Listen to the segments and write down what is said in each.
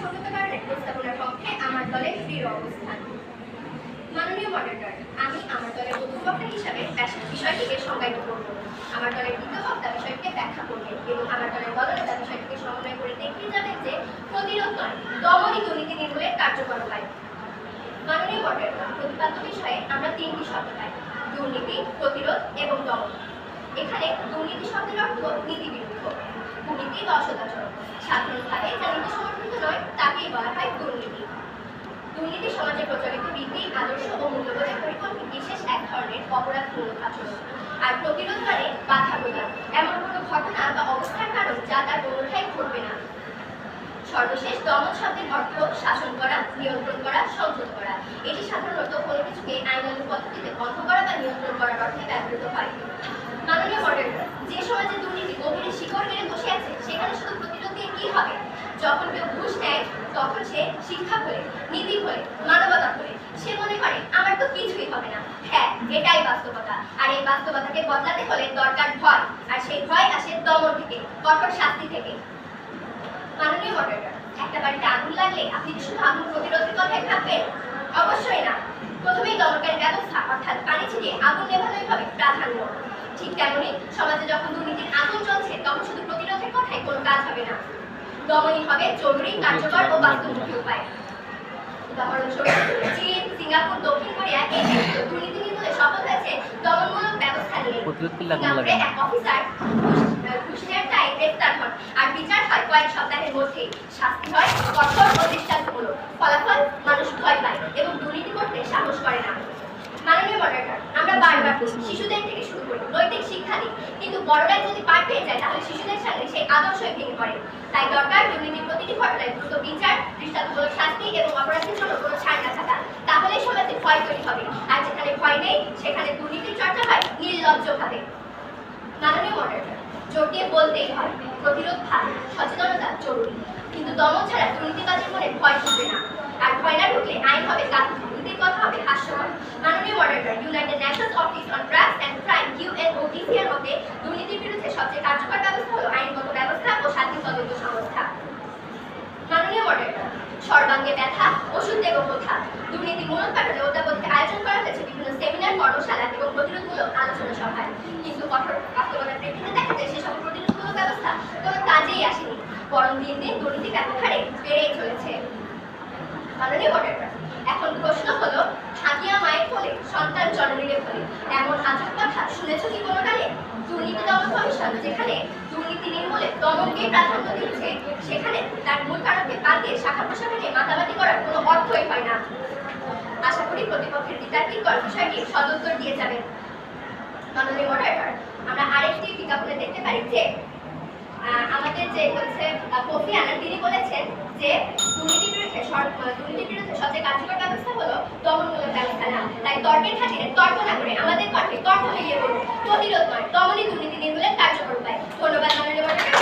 সংগত কারণে আমার দলের দৃঢ় অবস্থান। মাননীয় মডারেটর আমি আমার দলের প্রথম হিসাবে বিষয়টিকে সংজ্ঞায়িত করব। আমার দলের দ্বিতীয় বক্তা বিষয়টিকে ব্যাখ্যা করবেন এবং আমার দলের দলনেতা বিষয়টিকে সমন্বয় করে দেখিয়ে যাবেন যে প্রতিরোধ নয় দমনই দুর্নীতি নির্মূলের কার্যকর উপায়। মাননীয় মডারেটর প্রতিপাদ্য বিষয়ে আমরা তিনটি শব্দ দুর্নীতি, প্রতিরোধ এবং দমন। এখানে দুর্নীতি শব্দের অর্থ নীতি বিরুদ্ধ অসদাচরণ সাধারণভাবে যা নীতি নয় তাকেই বলা হয় দুর্নীতি। দুর্নীতি সমাজে প্রচলিত রীতি আদর্শ ও মূল্যবোধের পরিপন্থী বিশেষ এক ধরনের অপরাধমূলক আচরণ। আর প্রতিরোধ মানে বাধা প্রদান। এমন কোনো ঘটনা বা অবস্থার কারণ যা তার কোনোটাই ঘটবে না। সর্বশেষ দমন শব্দের অর্থ শাসন করা, নিয়ন্ত্রণ করা সংযত করা। এটি সাধারণত কোনো কিছুকে আইনানুগ পদ্ধতিতে বন্ধ করা বা নিয়ন্ত্রণ করার অর্থে ব্যবহৃত হয়। মাননীয় মডারেটর, যে সমাজে দুর্নীতি গভীরে শিকড় মেরে বসে আছে, সেখানে শুধু প্রতিরোধ দিয়ে কি হবে? যখন কেউ শিক্ষা ভুলে নীতি ভুলে মানবতা ভুলে সে মনে করে, আমার তো কিছুই হবে না। হ্যাঁ এটাই বাস্তবতা। আর এই বাস্তবতাকে বদলাতে হলে দরকার ভয়, আর সেই ভয় আসে দমন থেকে, কঠোর শাস্তি থেকে। মাননীয় মডারেটর, একটা বাড়িতে আগুন লাগলে আপনি কি শুধু আগুন প্রতিরোধের কথাই ভাববেন? অবশ্যই না। প্রথমেই দমনকারী ব্যবস্থা, অর্থাৎ পানি ছিটিয়ে আগুন নেভানোই হবে প্রাধান্য। ঠিক তেমনি সমাজে যখন দুর্নীতির আগুন চলছে তখন শুধু প্রতিরোধের কথাই কোনো কাজ হবে না। দমনই হবে জরুরি কার্যকর ও বাস্তবমুখী উপায়। উদাহরণস্বরূপ চীন সিঙ্গাপুর দক্ষিণ কোরিয়া এই দেশগুলো দুর্নীতি নির্মূলে সফল হয়েছে দমনমূলক ব্যবস্থা নিয়ে। সিঙ্গাপুরে এক অফিসার দায়ে গ্রেফতার হন আর বিচার হয় কয়েক সপ্তাহের মধ্যে শাস্তি হয় কঠোর ও দৃষ্টান্তমূলক ফলাফল মানুষ ভয় পায় এবং দুর্নীতি করতে সাহস করে না। মাননীয় মডারেটর আমরা বারবার বলি, শিশুদের থেকে শুরু করি নৈতিক শিক্ষা দিই কিন্তু বড়রাই যদি পার পেয়ে যায় তাহলে শিশুদের সামনে সেই আদর্শই ভেঙে পড়ে। তাই দরকার দুর্নীতির প্রতিটি ঘটনায় দ্রুত বিচার দৃষ্টান্তমূলক শাস্তি এবং অপরাধের জন্য কোনো ছাড় না থাকা। তাহলেই সমাজে ভয় তৈরি হবে। আর যেখানে ভয় নেই সেখানে দুর্নীতির চর্চা হয় নির্লজ্জভাবে। মাননীয় মডারেটর জোর দিয়ে বলতেই হয় প্রতিরোধ ভালো সচেতনতা জরুরি। কিন্তু দমন ছাড়া দুর্নীতিবাজের মনে ভয় ঢুকবে না। আর ভয় না ঢুকলে আইন হবে কাকুতি নীতির কথা হবে হাস্যকর। মাননীয় moderator United Nations Office on Drugs and Crime UNODC এর মতে, দুর্নীতির বিরুদ্ধে সবচেয়ে কার্যকর ব্যবস্থা হলো আইনগত ব্যবস্থা ও স্বাধীন তদন্ত সংস্থা। মাননীয় মডারেটর সর্বাঙ্গে ব্যথা, ওষুধ দেব কোথা দুর্নীতি মূলোৎপাটনে অধ্যাপককে আয়োজন করা হয়েছে বিভিন্ন সেমিনার, কর্মশালা এবং প্রতিরোধমূলক আলোচনা সভায়। কিন্তু কঠোর বাস্তবতার প্রেক্ষিতে দেখা যায় সেসব প্রতিরোধমূলক ব্যবস্থা কোনো কাজেই আসেনি, বরং দিন দিন দুর্নীতি ব্যাপক হারে বেড়েই চলেছে। মাননীয় মডারেটর এখন প্রশ্ন হলো থাকিয়া মায়ের ফলে সন্তান জননীরে ফলে এমন আজব কথা শুনেছ কি কোনো কালে? দুর্নীতি দমন কমিশন, যেখানে দুর্নীতি নির্মূলে দমনকে প্রাধান্য দিচ্ছে সেখানে তার মূল কারণকে বাদ দিয়ে শাখা প্রশাখা মাতামাতি করার কোনো অর্থই হয় না। আশা করি প্রতিপক্ষের বিতার্কিকর বিষয়টি সদুত্তর দিয়ে যাবেন মাননীয় মডারেটর আমরা আরেকটি বিজ্ঞাপনে দেখতে পারি যে আমাদের যে হচ্ছে কোফি আনান তিনি বলেছেন যে দুর্নীতির দুর্নীতির বিরুদ্ধে সবচেয়ে কার্যকর ব্যবস্থা হলো দমনমূলক ব্যবস্থা না তাই তর্কের খাতিরে তর্ক না আমাদের কণ্ঠে তর্ক মিলিয়ে বলুন প্রতিরোধ নয় দমনই দুর্নীতি নির্মূলের কার্যকর উপায়। ধন্যবাদ, মাননীয় আজকের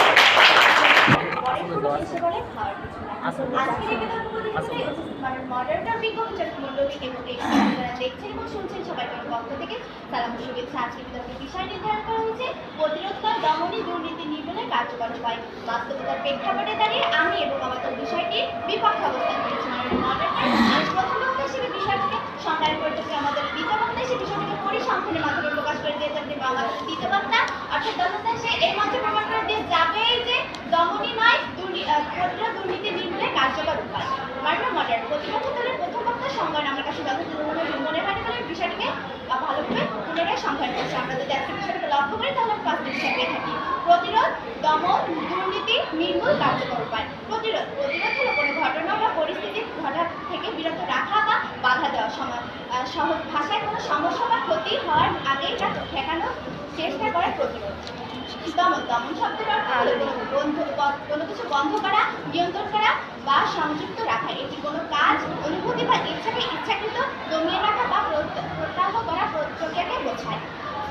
এই বিতর্ক প্রতিযোগিতায় মানে মডারেটর বিজ্ঞ বিচারক মণ্ডলী এবং এখানে যারা দেখছেন এবং শুনছেন সবাইকে আমার পক্ষ থেকে সালাম শুভেচ্ছা। আজকের বিতর্কের বিষয় নির্ধারণ করা হয়েছে প্রতিরোধ দমনী দুর্নীতি নির্মূলের কার্যকর উপায়। বাস্তবতার প্রেক্ষাপটে দাঁড়িয়ে আমি এবং আমার তো বিষয়টির বিপক্ষে অবস্থান করেছি। মাননীয় মডারেটর আমি প্রথম বক্তা হিসেবে বিষয়টিকে সংজ্ঞায়ন করতেছি আমাদের দ্বিতীয় বক্তা হিসেবে বিষয়টিকে পরিসংখ্যানের মাধ্যমে প্রকাশ করে দিয়ে এবং আমাদের দিতে পারতাম অর্থাৎ দলতা সে এর মাধ্যমে প্রমাণ করে দিয়ে যাবে যে দমনী নয় দুর্নীতি নির্মূলের কার্যকর উপায়। মাননীয় মডেল প্রতিপক্ষ দলের সংজ্ঞান আমার কাছে যথাযথভাবে মনে হয় না বিষয়টিকে ভালোভাবে পুনরায় সংজ্ঞান করছে আমরা যদি আজকে বিষয়টাকে লক্ষ্য করি তাহলে আমরা পাঁচটি বিষয় পেয়ে থাকি। প্রতিরোধ, দমন, দুর্নীতি, নির্মূল কার্যকর উপায় প্রতিরোধ প্রতিরোধ হলো কোনো ঘটনা বা পরিস্থিতি ঘটা থেকে বিরত রাখা বা বাধা দেওয়া সময়। সহজ ভাষায় কোনো সমস্যা বা ক্ষতি হওয়ার আগেই তা ঠেকানোর চেষ্টা করে প্রতিরোধ। দমন দমন শব্দের অর্থ বন্ধ, কোনো কিছু বন্ধ করা, নিয়ন্ত্রণ করা বা সংযুক্ত রাখা। এটি কোনো কাজ অনুভূতি বা ইচ্ছাকে ইচ্ছাকৃত দমিয়ে রাখা বা প্রত- প্রত্যাহ করা প্র- প্রক্রিয়াকে বোঝায়।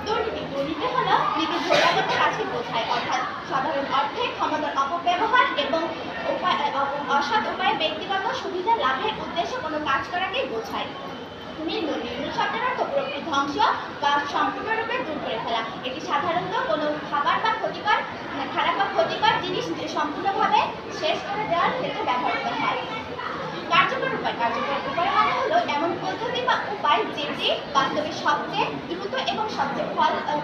দুর্নীতি দুর্নীতি হলো নীতি বহিরাগত কাজকে বোঝায়, অর্থাৎ সাধারণ অর্থে ক্ষমতার অপব্যবহার এবং অসৎ উপায়ে ব্যক্তিগত সুবিধা লাভের উদ্দেশ্যে কোনো কাজ করাকেই বোঝায়। নির্মূল নির্মূল শব্দের অর্থ পুরোপুরি ধ্বংস বা সম্পূর্ণরূপে দূর করে ফেলা। এটি সাধারণত কোনো খাবার বা ক্ষতিকর মানে খারাপ বা ক্ষতিকর জিনিস সম্পূর্ণভাবে শেষ করে দেওয়ার ক্ষেত্রে ব্যবহার করা হয়। কার্যকর উপায় কার্যকর উপায় মানে হলো এমন পদ্ধতি বা উপায় যেটি বাস্তবে সবচেয়ে দ্রুত এবং সবচেয়ে ফল আহ,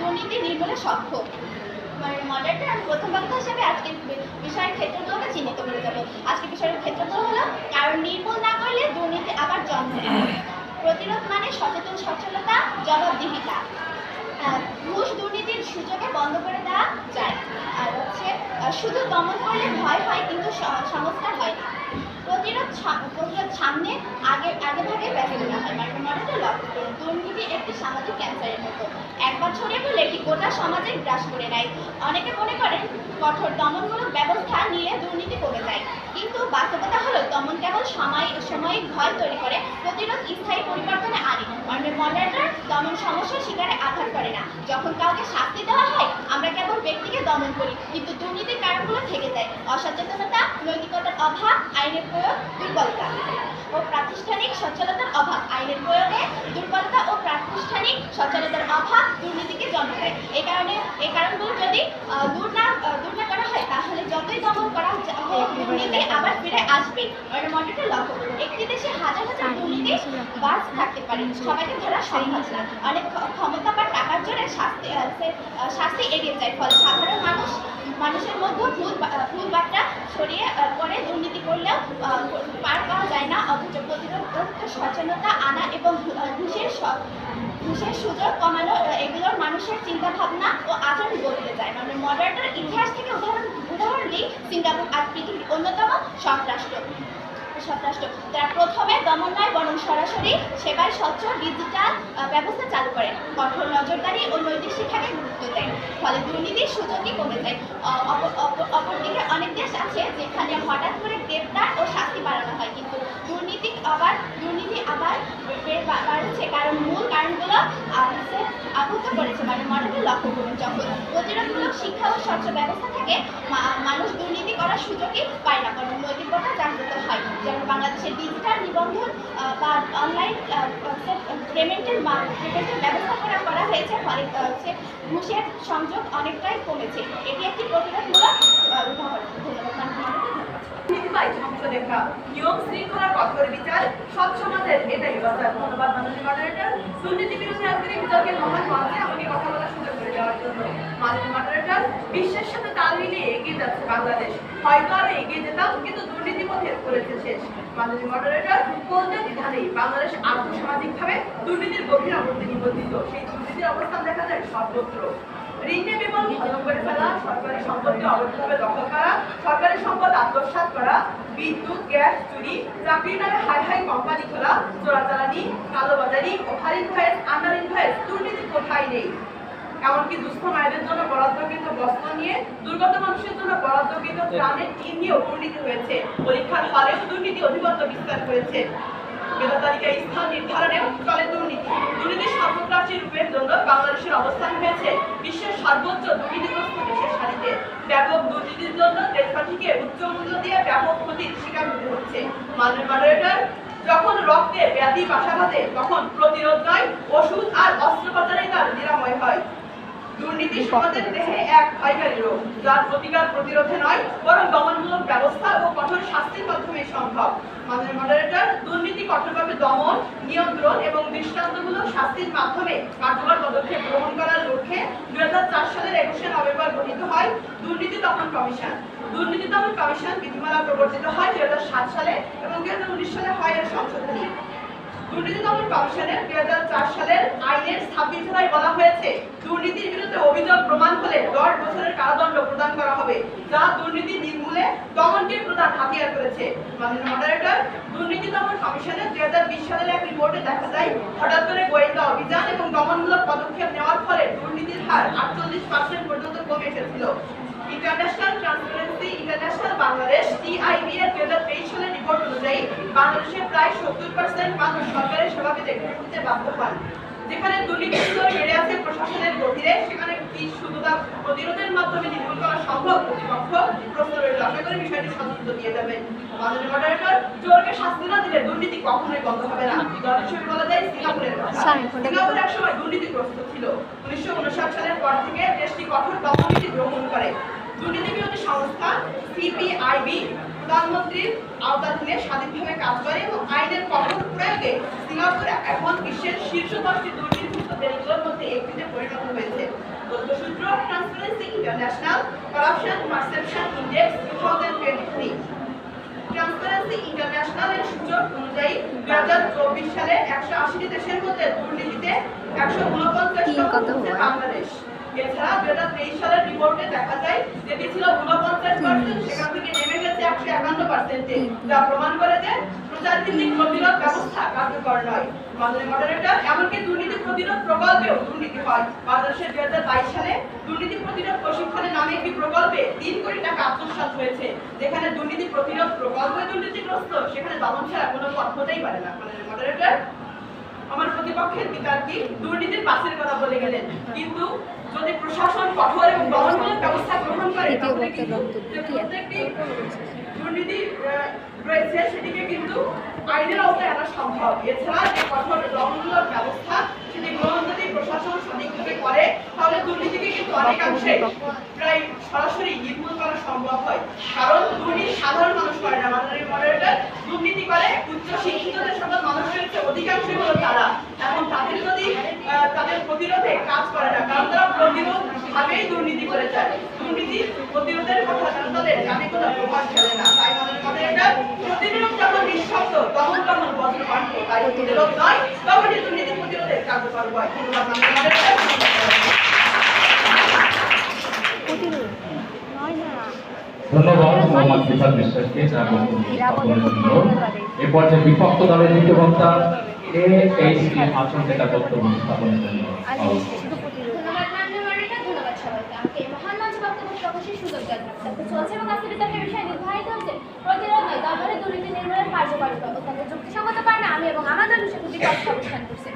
দুর্নীতি নির্মূলে সক্ষম। মানে আমি প্রথম বক্তা হিসেবে আজকে বিষয়ের ক্ষেত্রগুলোকে চিহ্নিত করে যাব আজকে বিষয়ের ক্ষেত্রগুলো হলো কারণ নির্মূল না করলে দুর্নীতি আবার জন্ম প্রতিরোধ মানে সচেতন সচ্ছলতা জবাবদিহিতা। ঘুষ দুর্নীতির সুযোগে বন্ধ করে দেওয়া যায়। আর হচ্ছে শুধু দমন করলে ভয় হয় কিন্তু সংস্কার হয় না। প্রতিরোধ প্রতিরোধ সামনে আগে আগে লক্ষ্য দুর্নীতি একটি সামাজিক ক্যান্সারের মতো। একবার ছড়িয়ে পড়লে এটি গোটা সমাজে গ্রাস করে নেয় অনেকে মনে করেন কঠোর দমনমূলক ব্যবস্থা নিলে দুর্নীতি কমে যায়। কিন্তু বাস্তবতা হলো, দমন কেবল সময়, সাময়িক ভয় তৈরি করে, প্রতিরোধ স্থায়ী পরিবর্তনে আনে। মানে মডার্নার দমন সমস্যার শিকারে আঘাত করে না। যখন কাউকে শাস্তি দেওয়া হয়, আমরা কেবল ব্যক্তিকে দমন করি, কিন্তু দুর্নীতির কারণগুলো থেকে যায়। অসচেতনতা, নৈতিকতার অভাব, আইনের প্রয়োগ, দুর্বলতা। ও প্রাতিষ্ঠানিক সচ্ছলতার অভাব। আইনের প্রয়োগে দুর্বলতা ও প্রাতিষ্ঠানিক সচ্ছলতার অভাব দুর্নীতিকে জন্ম দেয়। এই কারণে এই কারণগুলো যদি দূর না দূর না করা হয়, তাহলে যতই দমন করা হোক দুর্নীতি, আবার ফিরে আসবে। মানে মডেলটা লক্ষ্য করুন, একটি দেশে হাজার হাজার দুর্নীতি বাস থাকতে পারে। সবাইকে ধরা সম্ভব না। অনেক ক্ষমতা বা টাকার জন্য শাস্তি শাস্তি এগিয়ে যায়। ফলে সাধারণ মানুষ, মানুষের মধ্যে ভুল ভুল বার্তা ছড়িয়ে পরে দুর্নীতি করলেও পার পাওয়া যায় না। অথচ প্রতিরোধ সচেতনতা আনা এবং ঘুষের ঘুষের সুযোগ কমানো এগুলোর মানুষের চিন্তা ভাবনা ও আচরণ বদলে যায়। মানে মডার্টার ইতিহাস থেকে উদাহরণ উদাহরণ দিই, সিঙ্গাপুর আজ পৃথিবীর অন্যতম সৎ রাষ্ট্র তারা প্রথমে দমন নয় বরং সরাসরি সেবায় স্বচ্ছ ডিজিটাল ব্যবস্থা চালু করেন কঠোর নজরদারি ও নৈতিক শিক্ষাকে গুরুত্ব দেয়। ফলে দুর্নীতির সুযোগই কমে যায়। অপরদিকে অনেক দেশ আছে যেখানে হঠাৎ করে গ্রেপ্তার ও শাস্তি বাড়ানো হয়। কিন্তু দুর্নীতি আবার দুর্নীতি আবার বাড়ছে। কারণ মূল কারণগুলো আবদ্ধ করেছে মানে মডেলকে লক্ষ্য করুন। যখন প্রতিরোধমূলক শিক্ষা ও স্বচ্ছ ব্যবস্থা থেকে মানুষ দুর্নীতি করার সুযোগই পায় না বরং নৈতিকতা জাগ্রত হয়। যেমন বাংলাদেশের ডিজিটাল নিবন্ধন বা অনলাইন পেমেন্টের পেমেন্টের ব্যবস্থা করা হয়েছে, ফলে হচ্ছে ঘুষের সংযোগ অনেকটাই কমেছে। এটি একটি প্রতিরোধমূলক উদাহরণ। নিয়ম শৃঙ্খলার কঠোর বিচার সব সমাজের এটাই ধন্যবাদ, মাননীয় মডারেটর দুর্নীতি বিরোধী আজকের বিতর্কের মহান মঞ্চে আমাকে কথা বলার বিশ্বের সাথে তাল মিলিয়ে এগিয়ে যাচ্ছে বাংলাদেশ। হয়তো আরও এগিয়ে যেতাম, কিন্তু দুর্নীতি পথে করেছে শেষ। মাননীয় মডারেটর কোনটা দ্বিধানেই বাংলাদেশ আর্থসামাজিকভাবে দুর্নীতির গভীর আবর্তে নিবন্ধিত। সেই দুর্নীতির অবস্থান দেখা যায় সর্বত্র। আত্মসাৎ করা, বিদ্যুৎ, গ্যাস, চুরি, চাকরির হাই হাই কোম্পানি খোলা, চোরাচালানি কালোবাজারি ওভার ইনভয়েস আন্ডার ইনভয়েস কোথায় নেই? এমনকি দুস্থ মায়েদের জন্য বরাদ্দকৃত বস্ত্র নিয়ে দুর্গত মানুষের জন্য বরাদ্দকৃত ত্রাণের টিম নিয়েও দুর্নীতি হয়েছে। পরীক্ষার হলেও দুর্নীতি অধিপত্য বিস্তার করেছে। হয়েছে ব্যাপক দুর্নীতির জন্য দিয়ে ব্যাপক ক্ষতির শিকার হচ্ছে। যখন রক্তে ব্যাধি বাসা বাঁধে, তখন প্রতিরোধ নয়, ওষুধ আর অস্ত্রোপচারেই তার নিরাময় হয়। দুর্নীতি সমাজের শাস্তির মাধ্যমে সম্ভব। পদক্ষেপ গ্রহণ করার লক্ষ্যে দুই হাজার চার সালের একুশে নভেম্বর গঠিত হয় দুর্নীতি দমন কমিশন। দুর্নীতি দমন কমিশন বিধিমালা প্রবর্তিত হয় দুই হাজার সাত সালে এবং দুই হাজার উনিশ সালে হয় এর সংশোধনী। দুর্নীতি দমন কমিশনের দুই হাজার চার সালের আইনের ছাব্বিশ ধারায় বলা হয়েছে, দুর্নীতির বিরুদ্ধে অভিযোগ প্রমাণ হলে দশ বছরের কারাদণ্ড প্রদান করা হবে, যা দুর্নীতি নির্মূলে দমনকে প্রধান হাতিয়ার করেছে। মাননীয় মডারেটর দুর্নীতি দমন কমিশনের দুই হাজার বিশ সালের এক রিপোর্টে দেখা যায়, হঠাৎ করে গোয়েন্দা অভিযান এবং দমনমূলক পদক্ষেপ নেওয়ার ফলে দুর্নীতির হার আটচল্লিশ পার্সেন্ট পর্যন্ত কমে এসেছিল। International Transparency International Bangladesh TIB এর দুই হাজার তেইশ সালের রিপোর্ট অনুযায়ী বাংলাদেশের প্রায় সত্তর পার্সেন্ট মানুষ সরকারি সেবা পেতে ঘুষ বাধ্য হন। যেখানে দুর্নীতি বেড়ে আছে প্রশাসনের গভীরে সেখানে কি শুধু তা প্রতিরোধের মাধ্যমে নির্মূল করা সম্ভব প্রতিপক্ষ প্রশ্ন রইল। আশা করি বিষয়টি সদস্য দিয়ে দেবেন মাননীয় মডারেটর চোরকে শাস্তি না দিলে দুর্নীতি কখনোই বন্ধ হবে না। উদাহরণ বলা যায় সিঙ্গাপুরের কথা। সিঙ্গাপুর একসময় দুর্নীতিগ্রস্ত ছিল। উনিশশো উনষাট সালের পর থেকে দেশটি কঠোর দমননীতি গ্রহণ করে। দুর্নীতি বিরোধী সংস্থা সিপিআইবি প্রধানমন্ত্রীর আওতাধীনে স্বাধীনভাবে কাজ করে এবং আইনের কঠোর প্রয়োগে সিঙ্গাপুর এখন বিশ্বের শীর্ষ দশটি দুর্নীতিমুক্ত দেশগুলোর মধ্যে একটিতে পরিণত হয়েছে। তথ্যসূত্র Transparency International Corruption Perception Index two thousand twenty three Transparency ইন্টারন্যাশনালের সূচক অনুযায়ী দুই হাজার চব্বিশ সালে একশো আশিটি দেশের মধ্যে দুর্নীতিতে একশো উনপঞ্চাশ বাংলাদেশ। এছাড়া দুই হাজার তেইশ সালের রিপোর্টে দেখা যায় যেটি ছিল উনপঞ্চাশ পার্সেন্ট সেখান থেকে নেমে গেছে একশো একান্ন পার্সেন্টে যা প্রমাণ করে যে প্রচার প্রতিরোধ ব্যবস্থা কার্যকর নয়। মডারেটর এমনকি দুর্নীতি প্রতিরোধ প্রকল্পেও দুর্নীতি হয়। বাংলাদেশের দুই হাজার বাইশ সালে দুর্নীতি প্রতিরোধ প্রশিক্ষণের নামে একটি প্রকল্পে তিন কোটি টাকা আত্মসাৎ হয়েছে, যেখানে দুর্নীতি প্রতিরোধ প্রকল্প দুর্নীতিগ্রস্ত, সেখানে দমন ছাড়া কোনো পথ হতেই পারে না। মডারেটর আমার প্রতিপক্ষের বিতার্কিক দুর্নীতির পাশের কথা বলে গেলেন। কিন্তু যদি প্রশাসন কঠোর এবং দমনমূলক ব্যবস্থা গ্রহণ করে তাহলে কিন্তু প্রত্যেকটি দুর্নীতি রয়েছে সেটিকে কিন্তু আইনের আওতায় আনা সম্ভব। এছাড়া যে কঠোর দমনমূলক ব্যবস্থা সেটি গ্রহণ প্রশাসন সঠিকভাবে করে, তাহলে দুর্নীতিকে কিন্তু অনেকাংশে প্রায় সরাসরি নির্মূল করা সম্ভব হয়। কারণ দুর্নীতি সাধারণ মানুষ করে না মাননীয় মডারেটর দুর্নীতি করে। উচ্চ শিক্ষিতদের সাধারণ মানুষের অধিকাংশই হলো তারা। এখন তাদের যদি তাদের প্রতিরোধে কাজ করে না। কারণ তারা প্রতিরোধ ভাবেই দুর্নীতি করে যায় দুর্নীতি প্রতিরোধের কথা তাদের জানে কোনো প্রভাব ফেলে না। তাই মাননীয় মডারেটর প্রতিরোধ যখন নিঃশব্দ, তখন তখন বজ্রকণ্ঠ তাই প্রতিরোধ নয় তখনই দুর্নীতি প্রতিরোধের কার্যকর হয়। ধন্যবাদ বিশ্বাসকে এ পর্যায়ে বিপক্ষ দলের দ্বিতীয় বক্তা এ এইচ আসন থেকে বক্তব্য এই মহান মঞ্চে বক্তব্য অত্যন্ত যুক্তিসঙ্গত কারণে আমি এবং আমাদের অবস্থান করছি।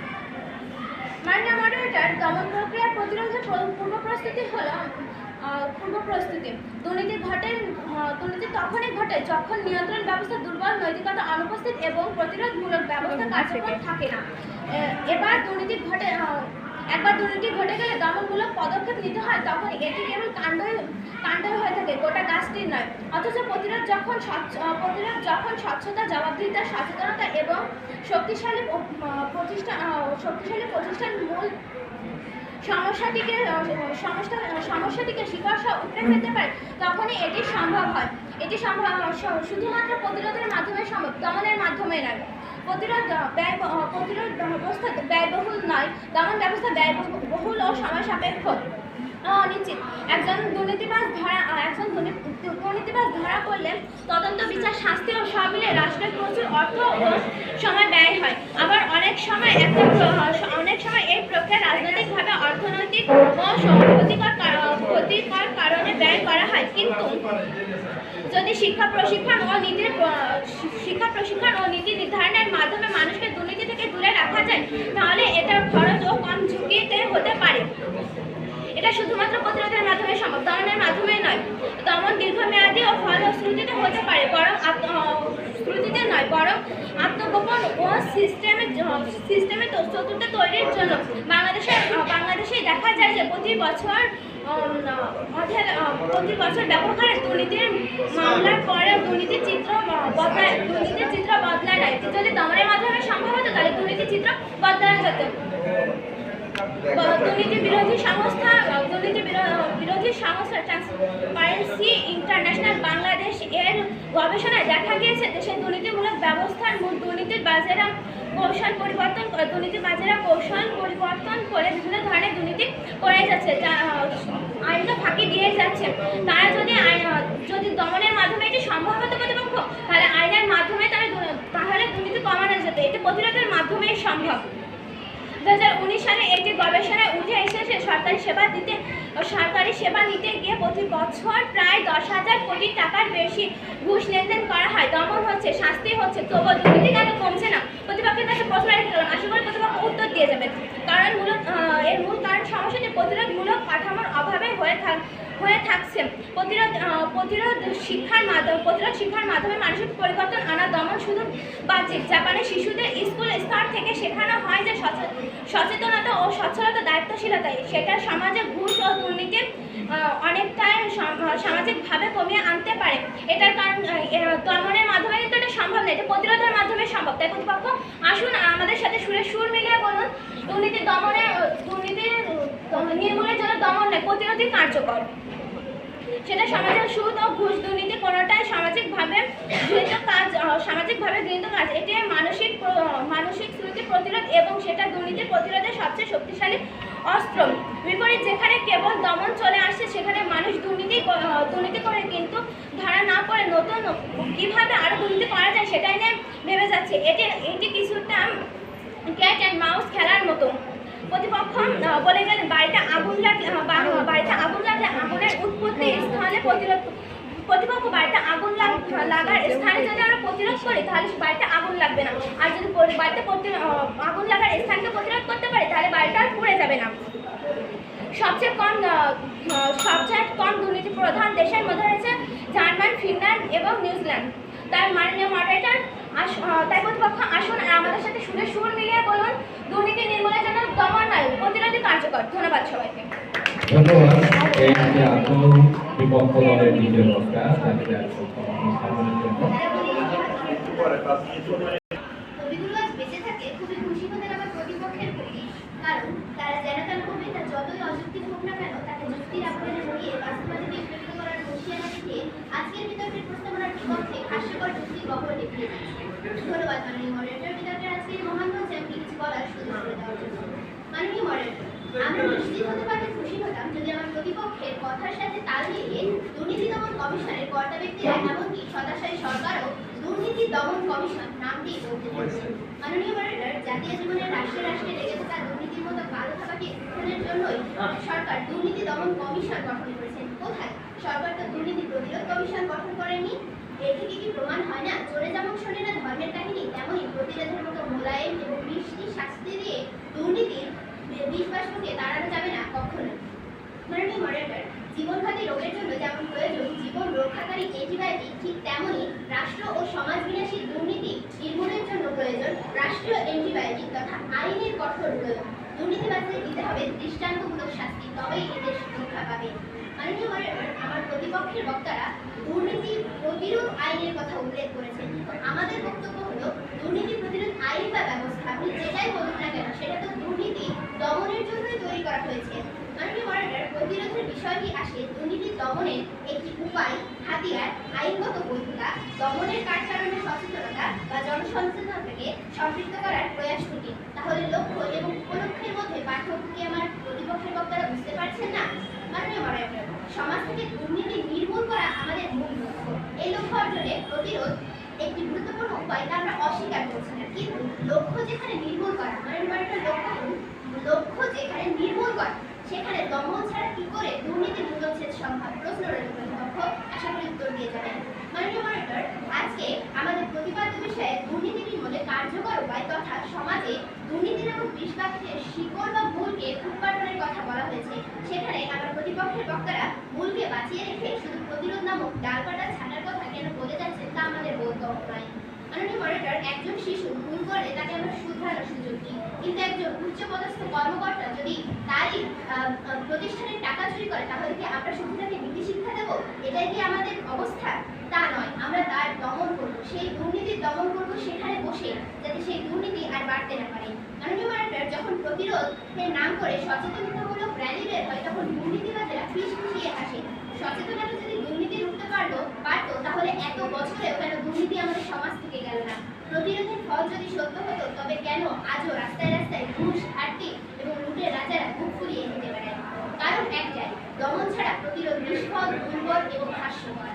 মাননীয় মডারেটর দমন প্রক্রিয়া প্রতিরোধের প্র- পূর্ব প্রস্তুতি হলো পূর্ব প্রস্তুতি। দুর্নীতি ঘটে দুর্নীতি তখনই ঘটে যখন নিয়ন্ত্রণ ব্যবস্থা দুর্বল নৈতিকতা অনুপস্থিত এবং প্রতিরোধমূলক ব্যবস্থা কার্যকর থাকে না। এবার দুর্নীতি ঘটে একবার দুর্নীতি ঘটে গেলে দমনমূলক পদক্ষেপ নিতে হয় তখন এটি কেবল কাণ্ডই কাণ্ডই হয়ে থাকে গোটা গাছটির নয়। অথচ প্রতিরোধ যখন স্বচ্ছ প্রতিরোধ যখন স্বচ্ছতা জবাবদিহিতা সচেতনতা এবং শক্তিশালী প্রতিষ্ঠান শক্তিশালী প্রতিষ্ঠান মূল সমস্যাটিকে সমস্যা, সমস্যাটিকে শিকার উপড়ে ফেলতে পারে, তখনই এটি সম্ভব হয়। এটি সম্ভব শুধুমাত্র প্রতিরোধের মাধ্যমে সম্ভব, দমনের মাধ্যমে নয়। প্রতিরোধ ব্যয় প্রতিরোধ ব্যবস্থা ব্যয়বহুল নয়। দমন ব্যবস্থা ব্যয়বহুল ও সময় সাপেক্ষ। অনিশ্চিত একজন দুর্নীতিবাজ ধরা একজন দুর্নী- দুর্নীতিবাজ ধরা পড়লে তদন্ত, বিচার, শাস্তি ও সব মিলে রাষ্ট্রের প্রচুর অর্থ ও সময় ব্যয় হয়। আবার অনেক সময় একটা অনেক সময় এই প্রক্রিয়া রাজনৈতিকভাবে অর্থনৈতিক ও ক্ষতিকর কার- ক্ষতিকর কারণে ব্যয় করা হয়। কিন্তু যদি শিক্ষা প্রশিক্ষণ ও নীতির শিক্ষা প্রশিক্ষণ ও নীতি নির্ধারণের মাধ্যমে মানুষকে দুর্নীতি থেকে দূরে রাখা যায়, তাহলে এটার খরচ ও কম ঝুঁকিতে হতে পারে। এটা শুধুমাত্র প্রতিরোধের মাধ্যমে সম্ভব দমনের মাধ্যমে নয়। দমন দীর্ঘমেয়াদী ও ফলশ্রুতিতে হতে পারে বরং শ্রুতিতে নয় বরং আত্মগোপন ও সিস্টেমে সিস্টেমে চতুর্থ তৈরির জন্য। বাংলাদেশে আহ, বাংলাদেশেই দেখা যায় যে প্রতি বছর প্রতি বছর ব্যাপক হারে দুর্নীতির মামলার পরে দুর্নীতির চিত্র বদলায় দুর্নীতির চিত্র বদলায় না এটি যদি দমনের মাধ্যমে সম্ভব হতো তাহলে দুর্নীতির চিত্র বদলানো যেত দুর্নীতি বিরোধী সংস্থা, দুর্নীতি বিরো- বিরোধী সংস্থা ট্রান্সপারেন্সি ইন্টারন্যাশনাল বাংলাদেশ এর গবেষণায় দেখা গিয়েছে দেশের দুর্নীতিমূলক ব্যবস্থার মূল দুর্নীতির বাজেরা কৌশল পরিবর্তন দুর্নীতি বাজেরা কৌশল পরিবর্তন করে বিভিন্ন ধরনের দুর্নীতি করে যাচ্ছে আইনকে ফাঁকি দিয়ে যাচ্ছে। তারা যদি যদি দমনের মাধ্যমে এটি সম্ভব হতো কর্তৃপক্ষ তাহলে আইনের মাধ্যমে তারা তাহলে দুর্নীতি কমানো যেত, এটি প্রতিরোধের মাধ্যমেই সম্ভব। দু হাজার উনিশ সালে একটি গবেষণায় উঠে এসেছে, সরকারি সেবা দিতে, সরকারি সেবা নিতে গিয়ে প্রতি বছর প্রায় দশ হাজার কোটি টাকার বেশি ঘুষ লেনদেন করা হয়। দমন হচ্ছে, শাস্তি হচ্ছে, তবুও দুর্নীতি কেন কমছে না? প্রতিপক্ষের কাছে প্রশ্ন রেখে গেলাম। আশা করি প্রতিপক্ষ উত্তর দিয়ে যাবেন কারণ মূলত এর মূল কারণ সমস্যাটি প্রতিরোধমূলক কাঠামোর অভাবে হয়ে থাক, হয়ে থাকছে। প্রতিরোধ প্রতিরোধ শিক্ষার মাধ্যমে, প্রতিরোধ শিক্ষার মাধ্যমে মানসিক পরিবর্তন আনা দমন শুধু বাহ্যিক। জাপানের শিশুদের স্কুল স্তর থেকে শেখানো হয় যে সচে- সচেতনতা ও সচ্ছলতা দায়িত্বশীলতা সেটা সমাজে ঘুষ ও দুর্নীতির অনেকটাই সামাজিকভাবে কমিয়ে আনতে পারে। এটার কারণ দমনের মাধ্যমে কিন্তু এটা সম্ভব না এটা প্রতিরোধের মাধ্যমে সম্ভব। তাই প্রতিপক্ষ আসুন আমাদের সাথে সুরে সুর মিলিয়ে বলুন দুর্নীতি দুর্নীতির আহ, নির্মূলের জন্য দমন নয় প্রতিরোধই কার্যকর। সেটা সমাজের সুদ ও ঘুষ দুর্নীতি কোনোটাই সামাজিকভাবে কাজ সামাজিকভাবে গৃহীত কাজ। এটি মানসিক প্র- মানসিক স্মৃতি প্রতিরোধ এবং সেটা দুর্নীতি প্রতিরোধের সবচেয়ে শক্তিশালী অস্ত্র। বিপরীত, যেখানে কেবল দমন চলে আসছে, সেখানে মানুষ দুর্নীতি দুর্নীতি করে কিন্তু ধারা না পড়ে নতুন কীভাবে আরও দুর্নীতি করা যায় সেটাই নিয়ে ভেবে যাচ্ছে। এটি এটি কিছুটা ক্যাট অ্যান্ড মাউস খেলার মতো। প্রতিপক্ষ বলে গেলেন বাড়িতে আগুন বা- বাড়িতে আগুন লাগলে আগুনের উৎপত্তি স্থানে প্রতিরোধ প্রতিপক্ষ বাড়িতে আগুন লাগার স্থানে যদি আমরা প্রতিরোধ করি, তাহলে বাড়িতে আগুন লাগবে না। আর যদি বাড়িতে আগুন লাগার স্থানকে প্রতিরোধ করতে পারি, তাহলে বাড়িটা আর পুড়ে যাবে না। সবচেয়ে কম সবচেয়ে কম দুর্নীতি প্রধান দেশের মধ্যে রয়েছে জার্মান, ফিনল্যান্ড এবং নিউজিল্যান্ড। তার মাননীয় মডারেটর তাই প্রতিপক্ষ আসুন আর আমাদের সাথে সুরে সুর মিলিয়ে বলুন, দুর্নীতি নির্মূলের জন্য দমন নয় প্রতিরোধী কার্যকর। ধন্যবাদ সবাইকে। ধন্যবাদ। বিপক্ষ দলের দ্বিতীয় বক্তা তাকে উপস্থাপনের জন্য কবিগুলো আজ বেঁচে থাকে খুবই খুশি হতেন আমার প্রতিপক্ষের প্রতি কারণ তারা যেন তার কবিতা যতই অযৌক্তিক হোক না কেন তাকে যুক্তির আবেদনে জড়িয়ে বাস্তবাদী বিকৃত করার হুঁশিয়ারি দিয়ে আজকের বিতর্কের প্রস্তাবনার বিপক্ষে হাস্যকর যুক্তি বহর দেখিয়ে ধন্যবাদ মাননীয় মডারেটর বিতর্কের আজকে এই মহান মঞ্চে কিছু বলার সুযোগ করে দেওয়ার জন্য। মাননীয় মডারেটর আমরা নিশ্চিত হতে পারলে খুশি হতাম যদি আমার প্রতিপক্ষের কথার সাথে তাল মিলিয়ে দুর্নীতি দমন কমিশনের কর্তা ব্যক্তিরা এমনকি সদাশায়ী সরকারও দুর্নীতি দমন কমিশন নামটি বলতে মাননীয় মডারেটর জাতীয় জীবনে রাষ্ট্রে রাষ্ট্রে লেগে থাকা দুর্নীতির মতো কালো থাকাকে উত্থানের জন্যই সরকার দুর্নীতি দমন কমিশন গঠন করেছেন কোথায়? সরকার তো দুর্নীতি প্রতিরোধ কমিশন গঠন করেনি। এ থেকে কি প্রমাণ হয় না? চলে যেমন শোনে না ধর্মের কাহিনী তেমনই প্রতিরোধের মতো মোলায়েম এবং মিষ্টি শাস্তি দিয়ে দুর্নীতির বিশ্বাসকে তাড়ানো যাবে না কখনো মাননীয় মডারেটর জীবনঘাতী রোগের জন্য যেমন প্রয়োজন, জীবন রক্ষাকারী অ্যান্টিবায়োটিক ঠিক তেমনই রাষ্ট্র ও সমাজ বিনাশী দুর্নীতি নির্মূলের জন্য প্রয়োজন রাষ্ট্রীয় অ্যান্টিবায়োটিক তথা আইনের কঠোর প্রয়োগ। দুর্নীতিবাদদের দিতে হবে দৃষ্টান্তমূলক শাস্তি, তবেই এদের রক্ষা পাবে। মাননীয় আমার প্রতিপক্ষের বক্তারা দুর্নীতি প্রতিরোধ আইনের কথা উল্লেখ করেছেন। আমাদের বক্তব্য হলো, দুর্নীতি প্রতিরোধ আইন বা ব্যবস্থা, আপনি যেটাই বলুন না কেন, সেটা তো দুর্নীতি দমনের জন্যই তৈরি করা হয়েছে। প্রতিরোধের বিষয়টি আসে দুর্নীতি দমনের একটি উপায়, হাতিয়ার, আইনগত বৈধতা, দমনের কার্যকারণে সচেতনতা বা জনসচেতনতাকে সম্পৃক্ত করার প্রয়াস দুটি তাহলে লক্ষ্য এবং উপলক্ষের মধ্যে পার্থক্য কি আমার প্রতিপক্ষের বক্তারা বুঝতে পারছেন না? মাননীয় মডারেটর সমাজ থেকে দুর্নীতি নির্মূল করা আমাদের মূল লক্ষ্য। এই লক্ষ্য অর্জনে প্রতিরোধ একটি গুরুত্বপূর্ণ উপায়, তা আমরা অস্বীকার করছি না। কিন্তু লক্ষ্য যেখানে নির্মূল করা মডারেটর লক্ষ্য লক্ষ্য যেখানে নির্মূল করা। সেখানে দমন ছাড়া কি করে দুর্নীতি মূল্যচ্ছেদ সম্ভব? প্রশ্ন আশা করি উত্তর দিয়ে যাবেন। মাননীয় মনিটর আজকে আমাদের প্রতিপাদ্য বিষয়ে দুর্নীতি নির্মূলে কার্যকর উপায় তথা সমাজে দুর্নীতি নামক বিষবাক্যের শিকড় বা মূলকে উৎপাদনের কথা বলা হয়েছে। সেখানে আমার প্রতিপক্ষের বক্তারা মূলকে বাঁচিয়ে রেখে শুধু প্রতিরোধ নামক ডালপাটা ছাটার কথা কেন বলে যাচ্ছেন তা আমাদের বোধগম্য নয় অবস্থা? তা নয়। আমরা তার দমন করব। সেই দুর্নীতির দমন করব সেখানে বসে, যাতে সেই দুর্নীতি আর বাড়তে না পারে। মাননীয় মনিটর যখন প্রতিরোধের নাম করে সচেতনতামূলক র্যালি বের হয়, তখন দুর্নীতিবাজেরা ফিস ফুসিয়ে আসে। সচেতনতা যদি দুর্নীতি পারল, পারতো, তাহলে এত বছরেও কেন দুর্নীতি আমাদের সমাজ থেকে গেল না। প্রতিরোধের ফল যদি সত্য হতো, তবে কেন আজও রাস্তায় রাস্তায় ঘুষ ঘাটতি এবং লুটের রাজারা মুখ ফুলিয়ে দিতে পারে কারণ একটাই, দমন ছাড়া প্রতিরোধ নিষ্ফল, দুর্বল এবং হাস্যকর।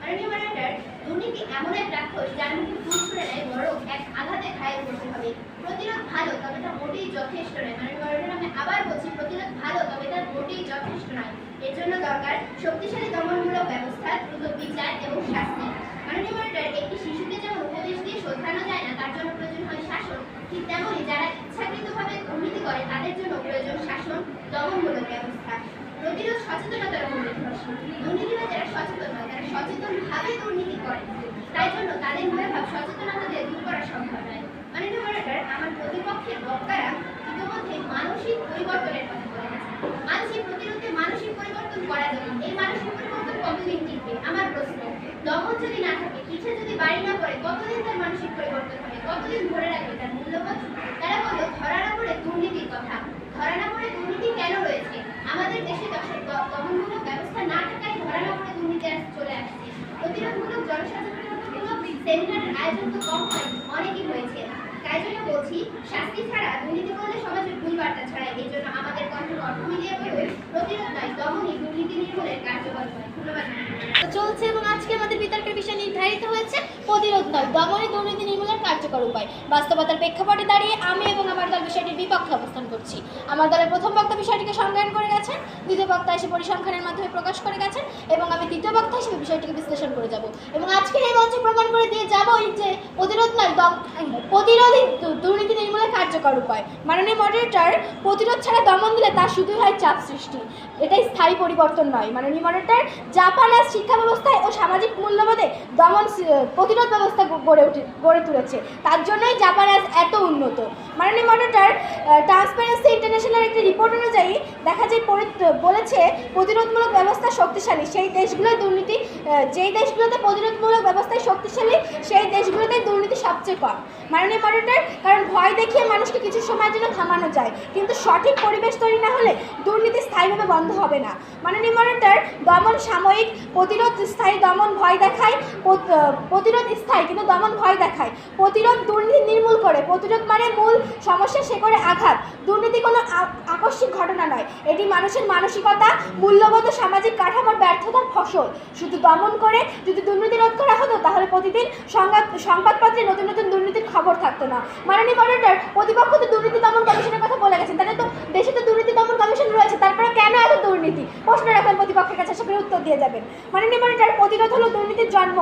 মাননীয় মনিটর দুর্নীতি এমন এক রাক্ষস যার মুখে ফুল ছুড়ে নেয় বরং এক আঘাতে ঘায়েল করতে হবে। প্রতিরোধ ভালো, তবে তা মোটেই যথেষ্ট নয়। মাননীয় আমি আবার বলছি, প্রতিরোধ ভালো, তবে তা মোটেই যথেষ্ট নয়। এর জন্য দরকার শক্তিশালী দমনমূলক ব্যবস্থা, দ্রুত বিচার এবং শাস্তি। মাননীয় মনিটর, একটি শিশুকে যেমন উপদেশ দিয়ে শোধানো যায় না, তার জন্য প্রয়োজন হয় শাসন। ঠিক তেমনই যারা ইচ্ছাকৃতভাবে উন্নতি করে, তাদের জন্য প্রয়োজন শাসন, দমনমূলক ব্যবস্থা। প্রতিরোধ সচেতনতার উপর নির্ভরশীল। যারা সচেতন হয়, তারা সচেতনভাবে দুর্নীতি করে। তাই জন্য তাদের মনোভাব সচেতনতা দিয়ে দূর করা সম্ভব নয়। মাননীয় মনিটর, আমার প্রতিপক্ষের বক্তারা ইতিমধ্যে মানসিক পরিবর্তনের কথা মানসিক প্রতিরোধে মানসিক পরিবর্তন করা যাবে এই মানসিক পরিবর্তন কতদিন টিকবে? আমার প্রশ্ন। দমন যদি না থাকে, পিঠে যদি বাড়ি না পড়ে, কতদিন তার মানসিক পরিবর্তন হবে? কতদিন ধরে রাখবে তার মূল্যবোধ? তারা বলল, ধরা না পড়ে দুর্নীতির কথা। ধরা না পড়ে দুর্নীতি কেন রয়েছে? আমাদের দেশে দমনমূলক ব্যবস্থা না থাকায় ধরা না পড়ে দুর্নীতি চলে আসছে। প্রতিরোধমূলক জনসচেতনতামূলক সেমিনারের আয়োজন তো কম হয়নি অনেকই হয়েছে। তাই জন্য বলছি, শাস্তি ছাড়া দুর্নীতি করলে সমাজের ভুল বার্তা ছড়ায়। জন্য আমাদের কণ্ঠ মিলিয়ে প্রতিরোধ নয়, দমনই দুর্নীতি নির্মূলের কার্যকর ধন্যবাদ। চলছে এবং আজকে আমাদের বিতর্কের বিষয় নির্ধারিত হয়েছে, প্রতিরোধ নয় দমনে দুর্নীতি নির্মূলের কার্যকর উপায়। বাস্তবতার প্রেক্ষাপটে দাঁড়িয়ে আমি এবং আমার দল বিষয়টির বিপক্ষে অবস্থান করছি। আমার দলের প্রথম বক্তা বিষয়টিকে সংজ্ঞান করে গেছেন, দ্বিতীয় বক্তা এসে পরিসংখ্যানের মাধ্যমে প্রকাশ করে গেছেন, এবং আমি তৃতীয় বক্তা হিসেবে বিষয়টিকে বিশ্লেষণ করে যাব। এবং আজকের এই মঞ্চে প্রমাণ করে দিয়ে যাবই যে প্রতিরোধ নয়, দম প্রতিরোধই দু- দুর্নীতি নির্মূলের কার্যকর উপায়। মাননীয় মডারেটর প্রতিরোধ ছাড়া দমন দিলে তা শুধুই হয় চাপ সৃষ্টি। এটাই স্থায়ী পরিবর্তন নয়। মাননীয় মডারেটর জাপান আজ শিক্ষা ব্যবস্থায় ও সামাজিক মূল্যবোধে দমন প্রতিরোধ ব্যবস্থা গড়ে উঠে, গড়ে তুলেছে। তার জন্যই জাপান আজ এত উন্নত। মাননীয় মডারেটর ট্রান্সপারেন্সি ইন্টারন্যাশনাল একটি রিপোর্ট অনুযায়ী দেখা যায় বলেছে, প্রতিরোধমূলক ব্যবস্থা শক্তিশালী। সেই দেশগুলোর দুর্নীতি যেই দেশগুলোতে প্রতিরোধমূলক ব্যবস্থায় শক্তিশালী, সেই দেশগুলোতে দুর্নীতি সবচেয়ে কম। মাননীয় মডারেটর কারণ ভয় দেখিয়ে মানুষকে কিছু সময়ের জন্য থামানো যায়। কিন্তু সঠিক পরিবেশ তৈরি না হলে দুর্নীতি স্থায়ীভাবে বন্ধ হবে না। মাননীয় মডারেটর দমন সাময়িক প্রতিরোধ স্থায়ী দমন ভয় দেখায় প্রতিরোধ স্থায়ী কিন্তু দমন ভয় দেখায়। প্রতিরোধ দুর্নীতি নির্মূল করে। প্রতিরোধ মানে মূল সমস্যা সে করে আঘাত। দুর্নীতি কোনো আকস্মিক ঘটনা নয়। এটি মানুষের মানসিকতা, মূল্যবোধ সামাজিক কাঠামোর ব্যর্থতার ফসল। শুধু দমন করে যদি দুর্নীতি রোধ করা হতো, তাহলে প্রতিদিন সংবাদ, সংবাদপত্রে নতুন নতুন দুর্নীতির খবর থাকতো না। মাননীয় মডারেটর প্রতিপক্ষ তো দুর্নীতি দমন কমিশনের কথা বলে গেছেন। তাহলে তো দেশে তো দুর্নীতি দমন কমিশন রয়েছে তারপরে কেন এত দুর্নীতি? প্রশ্ন রাখবেন প্রতিপক্ষের কাছে করি উত্তর দিয়ে যাবেন। মাননীয় মডারেটর প্রতিরোধ হলো দুর্নীতির জন্ম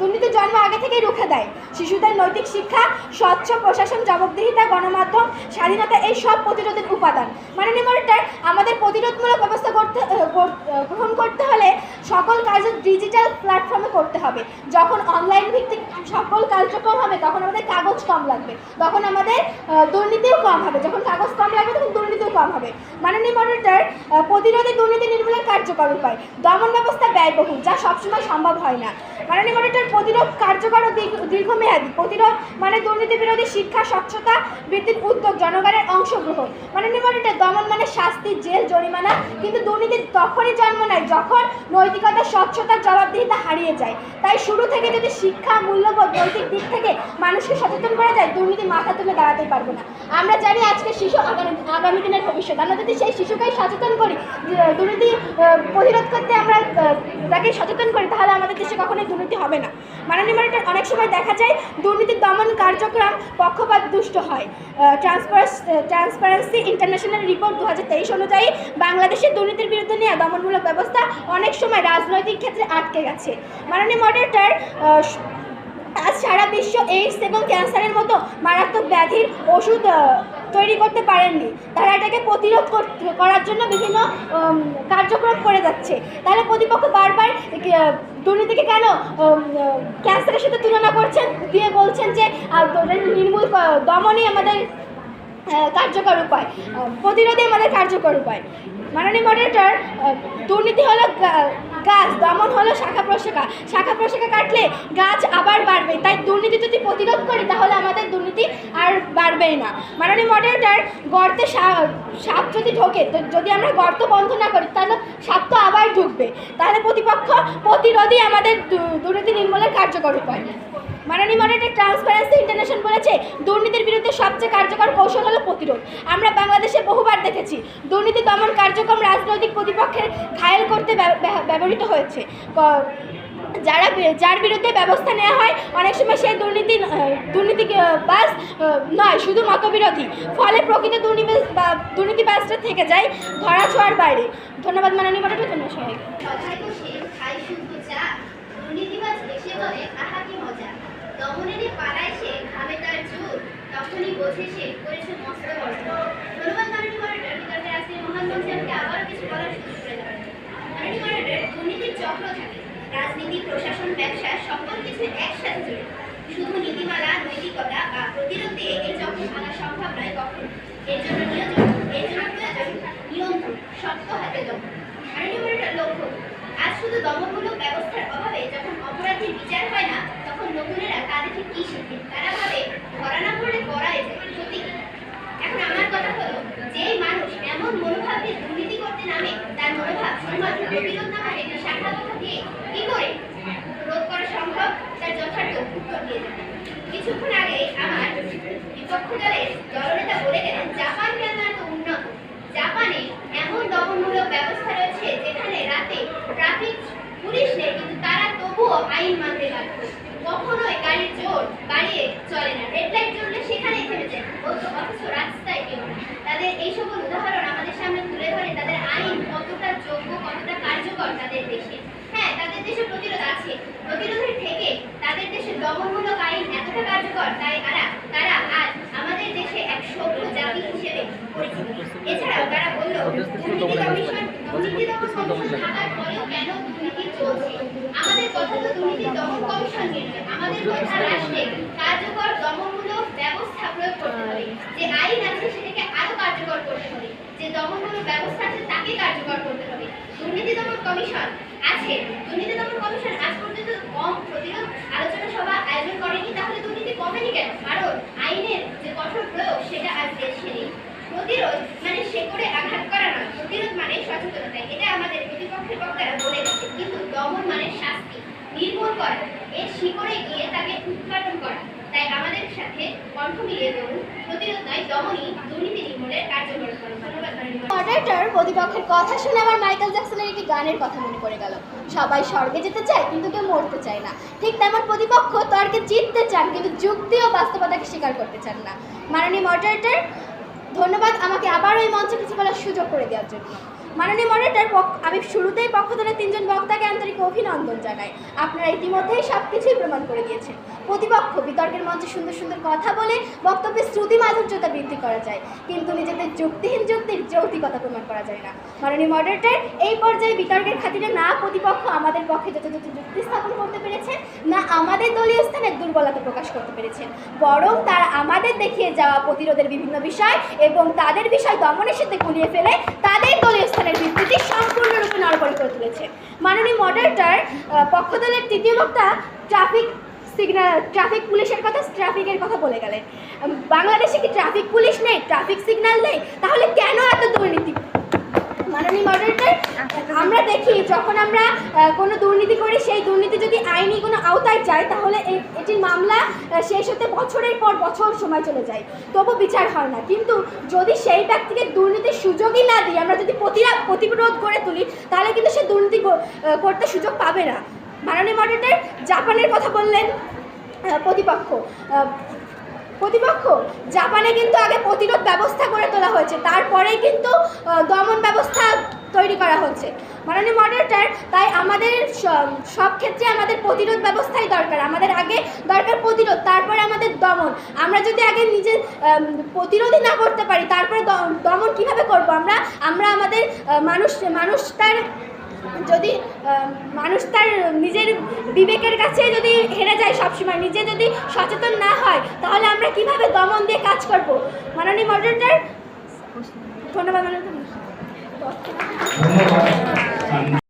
দুর্নীতির জন্ম আগে থেকেই রুখে দেয়। শিশুদের নৈতিক শিক্ষা, স্বচ্ছ প্রশাসন, জবাবদিহিতা, গণমাধ্যম, স্বাধীনতা, এই সব প্রতিরোধের উপাদান। মাননীয় মডারেটর আমাদের প্রতিরোধমূলক ব্যবস্থা করতে গ্রহণ করতে হলে সকল কাজ ডিজিটাল প্ল্যাটফর্মে করতে হবে। যখন অনলাইন ভিত্তিক সকল কার্যক্রম হবে, তখন আমাদের কাগজ কম লাগবে। তখন আমাদের দুর্নীতিও কম হবে। যখন কাগজ কম লাগবে, তখন দুর্নীতিও কম হবে। মাননীয় মডারেটর প্রতিরোধে দুর্নীতি নির্মূলের কার্যকর উপায় দমন ব্যবস্থা ব্যয়বহুল, যা সবসময় সম্ভব হয় না। মাননীয় মডারেটর, প্রতিরোধ কার্যকর ও দীর্ঘমেয়াদী। প্রতিরোধ মানে দুর্নীতি বিরোধী শিক্ষা, স্বচ্ছতা বৃদ্ধির উদ্যোগ, জনগণের অংশগ্রহণ। মাননীয় মডারেটর, দমন মানে শাস্তি, জেল, জরিমানা। কিন্তু দুর্নীতি তখনই জন্ম নেয় যখন নৈতিকতা স্বচ্ছতার জবাবদিহিতা হারিয়ে যায়। তাই শুরু থেকে যদি শিক্ষা, মূল্যবোধ, নৈতিক দিক থেকে মানুষকে সচেতন করা যায়, দুর্নীতি মাথা তুলে দাঁড়াতে পারব না। আমরা জানি আজকে শিশু আগামী দিনের ভবিষ্যৎ। আমরা যদি সেই শিশুকেই সচেতন করি দুর্নীতি প্রতিরোধ করতে আমরা তাকে সচেতন করি, তাহলে আমাদের দেশে কখনোই দুর্নীতি হবে না। মাননীয় মনিটর অনেক সময় দেখা যায় দুর্নীতি দমন কার্যক্রম পক্ষপাত দুষ্ট হয়। ট্রান্সপারেন্সি ইন্টারন্যাশনাল রিপোর্ট দু হাজার তেইশ অনুযায়ী বাংলাদেশের দুর্নীতির বিরুদ্ধে নেওয়া দমনমূলক ব্যবস্থা অনেক সময় রাজনৈতিক ক্ষেত্রে আটকে গেছে। মাননীয় মডারেটর আজ সারা বিশ্ব এইডস এবং ক্যান্সারের মতো মারাত্মক ব্যাধির ওষুধ তৈরি করতে পারেননি। তারা এটাকে প্রতিরোধ করার জন্য বিভিন্ন কার্যক্রম করে যাচ্ছে। তাহলে প্রতিপক্ষ বারবার দুর্নীতিকে কেন ক্যান্সারের সাথে তুলনা করছেন? দিয়ে বলছেন যে নির্মূল দমনই আমাদের কার্যকর উপায় প্রতিরোধে আমাদের কার্যকর উপায়। মাননীয় মডারেটর দুর্নীতি হলো গাছ, দমন হলো শাখা প্রশাখা। শাখা প্রশাখা কাটলে গাছ আবার বাড়বে। তাই দুর্নীতি যদি প্রতিরোধ করি, তাহলে আমাদের দুর্নীতি আর বাড়বেই না। মাননীয় মডারেটার গর্তে সাপ যদি ঢোকে, তো যদি আমরা গর্ত বন্ধ না করি, তাহলে সাপ তো আবার ঢুকবে। তাহলে প্রতিপক্ষ প্রতিরোধই আমাদের দুর্নীতি নির্মূলের কার্যকর উপায়। মাননীয় মডারেটর ট্রান্সপারেন্সি ইন্টারন্যাশনাল বলেছে, দুর্নীতির বিরুদ্ধে সবচেয়ে কার্যকর কৌশল হলো প্রতিরোধ। আমরা বাংলাদেশে বহুবার দেখেছি, দুর্নীতি দমন কার্যক্রম রাজনৈতিক প্রতিপক্ষের ঘায়েল করতে ব্যব- ব্যব- ব্যবহৃত হয়েছে। যারা যার বিরুদ্ধে ব্যবস্থা নেওয়া হয়, অনেক সময় সেই দুর্নীতি দুর্নীতি বাস নয়, শুধু মতবিরোধী। ফলে প্রকৃত দুর্নীতি বা দুর্নীতিবাজটা থেকে যায় ধরা ছোঁয়ার বাইরে। ধন্যবাদ মাননীয় মডারেটর ধন্যবাদ সবাইকে। দমনেরে পালায় সে ঘামে তার চুল। তখনই বোঝে সে করেছে মস্ত বড় রাজনীতি, প্রশাসন, ব্যবসা, সকল একসাথে শুধু নীতিমালা, নৈতিকতা বা প্রতিরোধ এই চক্র ভাঙা সম্ভব কখনো। এর জন্য এর জন্য প্রয়োজন নিয়ন্ত্রণ, শক্ত হাতে দমন লক্ষ্য আজ শুধু দমনমূলক ব্যবস্থার অভাবে যখন অপরাধীর বিচার হয় না, তখন নতুনেরা তা দেখে কি শেখে তারা ভাবে ধরা না পড়লে করাই ক্ষতি এখন আমার কথা হলো, যে মানুষ এমন মনোভাব দিয়ে দুর্নীতি করতে নামে, তার মনোভাব শুধুমাত্র প্রতিরোধ না করে শাখা কথা দিয়ে কি করে রোধ করা সম্ভব, তার যথার্থ উত্তর দিয়ে কিছুক্ষণ আগে আমার বিপক্ষ দলের বলে গেলেন জাপান কেন এত উন্নত জাপানে এমন দমনমূলক ব্যবস্থা রয়েছে যেখানে রাতে ট্রাফিক পুলিশ নেই কিন্তু তারা তবুও আইন মানতে বাধ্য। কখনোই গাড়ির জোর বাড়িয়ে চলে না। রেড লাইট জ্বললে সেখানেই থেমে যায়। অথচ রাস্তায় কেউ না। তাদের এই সকল উদাহরণ আমাদের সামনে তুলে ধরে তাদের আইন কতটা যোগ্য, কতটা কার্যকর তাদের দেশে। হ্যাঁ তাদের দেশে প্রতিরোধ আছে। প্রতিরোধের থেকে তাদের দেশে দমনমূলক আইন এতটা কার্যকর, তাই তারা তারা আজ হিসেবে পরিচিত এছাড়াও তারা বলল, দুর্নীতি কমিশন দুর্নীতি দমন কমিশন থাকার পরেও কেন দুর্নীতি চলছে? আমাদের কথা তো দুর্নীতি দমন কমিশন আমাদের কথা রাষ্ট্রে কার্যকর দমনমূলক ব্যবস্থা প্রয়োগ করতে হবে। যে আইন আছে সেটাকে আরও কার্যকর করতে হবে। যে দমনমূলক ব্যবস্থা আছে তাকে কার্যকর করতে হবে। দুর্নীতি দমন কমিশন আছে, দুর্নীতি দমন কমিশন আজ পর্যন্ত কম প্রতিরোধ আলোচনা সভা আয়োজন করেনি, তাহলে কমেনি কেন কারণ আইনের যে কঠোর প্রয়োগ, সেটা আজ দেশে নেই। প্রতিরোধ মানে শেকড়ে আঘাত করা নয়। প্রতিরোধ মানে সচেতনতা, এটা আমাদের প্রতিপক্ষের বক্তারা বলে গেছে কিন্তু দমন মানে শাস্তি, নির্মূল করা। এর শিকড়ে গিয়ে তাকে উৎপাদন করা। তাই আমাদের সাথে কণ্ঠ মিলিয়ে বলুন প্রতিরোধ নয় দুর্নীতি নির্মূলের কার্যকর করুন মডারেটর প্রতিপক্ষের কথা শুনে আমার মাইকেল জ্যাকসনের একটি গানের কথা মনে পড়ে গেল। সবাই স্বর্গে যেতে চায়, কিন্তু কেউ মরতে চায় না। ঠিক তেমন প্রতিপক্ষ তর্কে জিততে চান, কিন্তু যুক্তি ও বাস্তবতাকে স্বীকার করতে চান না। মাননীয় মডারেটর ধন্যবাদ আমাকে আবার ওই মঞ্চে কিছু বলার সুযোগ করে দেওয়ার জন্য। মাননীয় মডারেটর আমি শুরুতেই পক্ষ দলের তিনজন বক্তাকে আন্তরিক অভিনন্দন জানাই। আপনারা ইতিমধ্যেই সব কিছুই প্রমাণ করে দিয়েছেন। প্রতিপক্ষ বিতর্কের মঞ্চে সুন্দর সুন্দর কথা বলে বক্তব্যের শ্রুতি মাধুর্যতা বৃদ্ধি করা যায়। কিন্তু নিজেদের যুক্তিহীন যুক্তির যৌক্তিকতা প্রমাণ করা যায় না। মাননীয় মডারেটর, এই পর্যায়ে বিতর্কের খাতিরে না প্রতিপক্ষ আমাদের পক্ষে যথাযথ যুক্তি স্থাপন করতে পেরেছে, না আমাদের দলীয় স্থানের দুর্বলতা প্রকাশ করতে পেরেছেন বরং তারা আমাদের দেখিয়ে যাওয়া প্রতিরোধের বিভিন্ন বিষয় এবং তাদের বিষয় দমনের সাথে গুলিয়ে ফেলে তাদের দলীয় স্থানের বিবৃতি সম্পূর্ণরূপে নড়বড়ে করে তুলেছে। মাননীয় মডারেটার পক্ষ দলের তৃতীয় বক্তা ট্রাফিক সিগন্যাল ট্রাফিক পুলিশের কথা, ট্রাফিকের কথা বলে গেলেন। বাংলাদেশে কি ট্রাফিক পুলিশ নেই, ট্রাফিক সিগন্যাল নেই? তাহলে কেন এত দুর্নীতি? মাননীয় মডারেটর আমরা দেখি যখন আমরা কোনো দুর্নীতি করি, সেই দুর্নীতি যদি আইনি কোনো আওতায় যায়, তাহলে এটির মামলা শেষ হতে বছরের পর বছর সময় চলে যায়। তবু বিচার হয় না। কিন্তু যদি সেই ব্যক্তিকে দুর্নীতির সুযোগই না দিই আমরা যদি প্রতিরা- প্রতিরোধ করে তুলি, তাহলে কিন্তু সে দুর্নীতি করতে সুযোগ পাবে না। মাননীয় মডারেটর জাপানের কথা বললেন প্রতিপক্ষ। প্রতিপক্ষ, জাপানে কিন্তু আগে প্রতিরোধ ব্যবস্থা করে তোলা হয়েছে। তারপরেই কিন্তু দমন ব্যবস্থা তৈরি করা হচ্ছে। মাননীয় মডারেটর তাই আমাদের সব ক্ষেত্রে আমাদের প্রতিরোধ ব্যবস্থাই দরকার। আমাদের আগে দরকার প্রতিরোধ, তারপরে আমাদের দমন। আমরা যদি আগে নিজে প্রতিরোধই না করতে পারি, তারপরে দমন কীভাবে করব? আমরা আমরা আমাদের মানুষ মানুষ তার যদি মানুষ তার নিজের বিবেকের কাছে যদি হেরে যায় সবসময়, নিজে যদি সচেতন না হয়, তাহলে আমরা কীভাবে দমন দিয়ে কাজ করব? মাননীয় মডারেটার ধন্যবাদ ধন্যবাদ।